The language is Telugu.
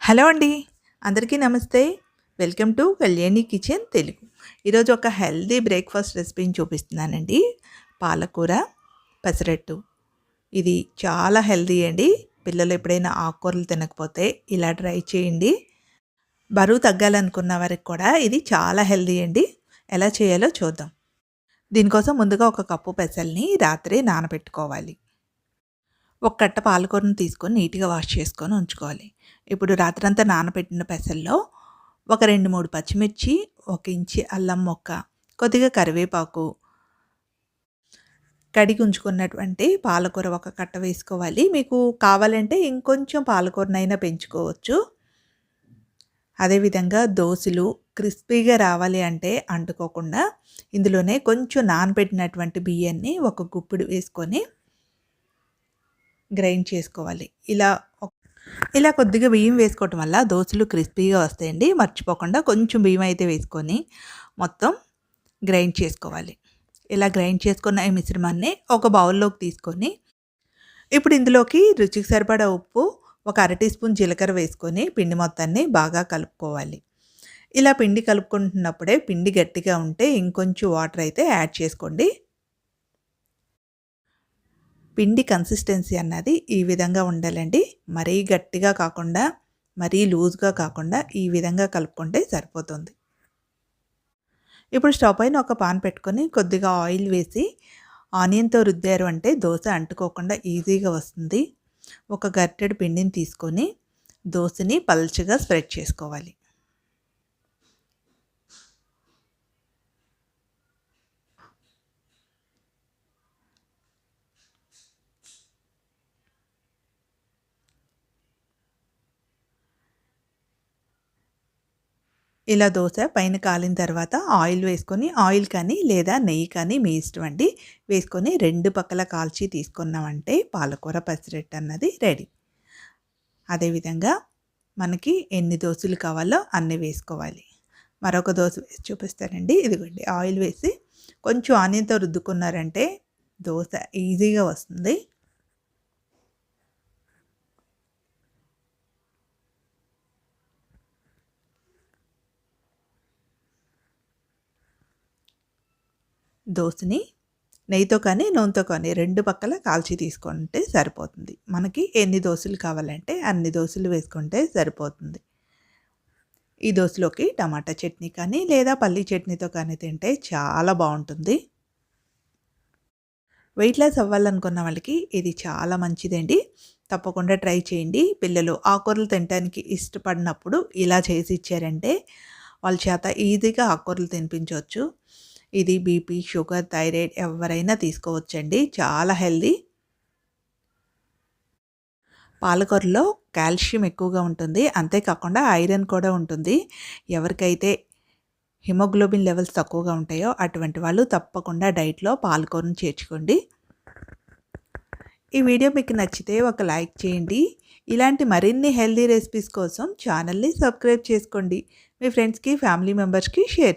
హలో అండి. అందరికీ నమస్తే. Welcome to Kalyani kitchen Telugu. ఈరోజు ఒక హెల్దీ బ్రేక్ఫాస్ట్ రెసిపీని చూపిస్తున్నానండి. పాలకూర పెసరట్టు. ఇది చాలా హెల్దీ అండి. పిల్లలు ఎప్పుడైనా ఆకుకూరలు తినకపోతే ఇలా ట్రై చేయండి. బరువు తగ్గాలనుకున్న వారికి కూడా ఇది చాలా హెల్దీ అండి. ఎలా చేయాలో చూద్దాం. దీనికోసం ముందుగా ఒక కప్పు పెసల్ని రాత్రి నానబెట్టుకోవాలి. ఒక కట్ట పాలకూరను తీసుకొని నీట్గా వాష్ చేసుకొని ఉంచుకోవాలి. ఇప్పుడు రాత్రంతా నానబెట్టిన పెసల్లో ఒక రెండు మూడు పచ్చిమిర్చి ఒక ఇంచి అల్లం మొక్క కొద్దిగా కరివేపాకు కడిగి ఉంచుకున్నటువంటి పాలకూర ఒక కట్ట వేసుకోవాలి. మీకు కావాలంటే ఇంకొంచెం పాలకూరనైనా పెంచుకోవచ్చు. అదేవిధంగా దోశలు క్రిస్పీగా రావాలి అంటే అంటుకోకుండా ఇందులోనే కొంచెం నానబెట్టినటువంటి బియ్యాన్ని ఒక గుప్పిడి వేసుకొని గ్రైండ్ చేసుకోవాలి. ఇలా ఇలా కొద్దిగా బియ్యం వేసుకోవటం వల్ల దోశలు క్రిస్పీగా వస్తాయండి. మర్చిపోకుండా కొంచెం బియ్యం అయితే వేసుకొని మొత్తం గ్రైండ్ చేసుకోవాలి. ఇలా గ్రైండ్ చేసుకున్న ఈ మిశ్రమాన్ని ఒక బౌల్లోకి తీసుకొని ఇప్పుడు ఇందులోకి రుచికి సరిపడా ఉప్పు ఒక అర టీ స్పూన్ జీలకర్ర వేసుకొని పిండి మొత్తాన్ని బాగా కలుపుకోవాలి. ఇలా పిండి కలుపుకుంటున్నప్పుడే పిండి గట్టిగా ఉంటే ఇంకొంచెం వాటర్ అయితే యాడ్ చేసుకోండి. పిండి కన్సిస్టెన్సీ అన్నది ఈ విధంగా ఉండాలండి. మరీ గట్టిగా కాకుండా మరీ లూజ్గా కాకుండా ఈ విధంగా కలుపుకుంటే సరిపోతుంది. ఇప్పుడు స్టవ్ పైన ఒక పాన్ పెట్టుకొని కొద్దిగా ఆయిల్ వేసి ఆనియన్తో రుద్దారు అంటే దోశ అంటుకోకుండా ఈజీగా వస్తుంది. ఒక గట్టెడు పిండిని తీసుకొని దోశని పల్చగా స్ప్రెడ్ చేసుకోవాలి. ఇలా దోశ పైన కాలిన తర్వాత ఆయిల్ వేసుకొని ఆయిల్ కానీ లేదా నెయ్యి కానీ మీ ఇష్టం అండి వేసుకొని రెండు పక్కల కాల్చి తీసుకున్నామంటే పాలకూర పసిరెట్ అన్నది రెడీ. అదేవిధంగా మనకి ఎన్ని దోశలు కావాలో అన్నీ వేసుకోవాలి. మరొక దోశ వేసి చూపిస్తానండి. ఇదిగోండి ఆయిల్ వేసి కొంచెం ఆనియన్తో రుద్దుకున్నారంటే దోశ ఈజీగా వస్తుంది. దోశని నెయ్యితో కానీ నూనెతో కానీ రెండు పక్కల కాల్చి తీసుకుంటే సరిపోతుంది. మనకి ఎన్ని దోశలు కావాలంటే అన్ని దోశలు వేసుకుంటే సరిపోతుంది. ఈ దోశలోకి టమాటా చట్నీ కానీ లేదా పల్లీ చట్నీతో కానీ తింటే చాలా బాగుంటుంది. వెయిట్ లాస్ అవ్వాలనుకున్న వాళ్ళకి ఇది చాలా మంచిదండి. తప్పకుండా ట్రై చేయండి. పిల్లలు ఆకూరలు తినడానికి ఇష్టపడినప్పుడు ఇలా చేసి ఇచ్చారంటే వాళ్ళ చేత ఈజీగా ఆకూరలు తినిపించవచ్చు. ఇది బీపీ షుగర్ థైరాయిడ్ ఎవరైనా తీసుకోవచ్చండి. చాలా హెల్దీ. పాలకూరలో కాల్షియం ఎక్కువగా ఉంటుంది. అంతేకాకుండా ఐరన్ కూడా ఉంటుంది. ఎవరికైతే హిమోగ్లోబిన్ లెవెల్స్ తక్కువగా ఉంటాయో అటువంటి వాళ్ళు తప్పకుండా డైట్లో పాలకూరను చేర్చుకోండి. ఈ వీడియో మీకు నచ్చితే ఒక లైక్ చేయండి. ఇలాంటి మరిన్ని హెల్దీ రెసిపీస్ కోసం ఛానల్ని సబ్స్క్రైబ్ చేసుకోండి. మీ ఫ్రెండ్స్కి ఫ్యామిలీ మెంబర్స్కి share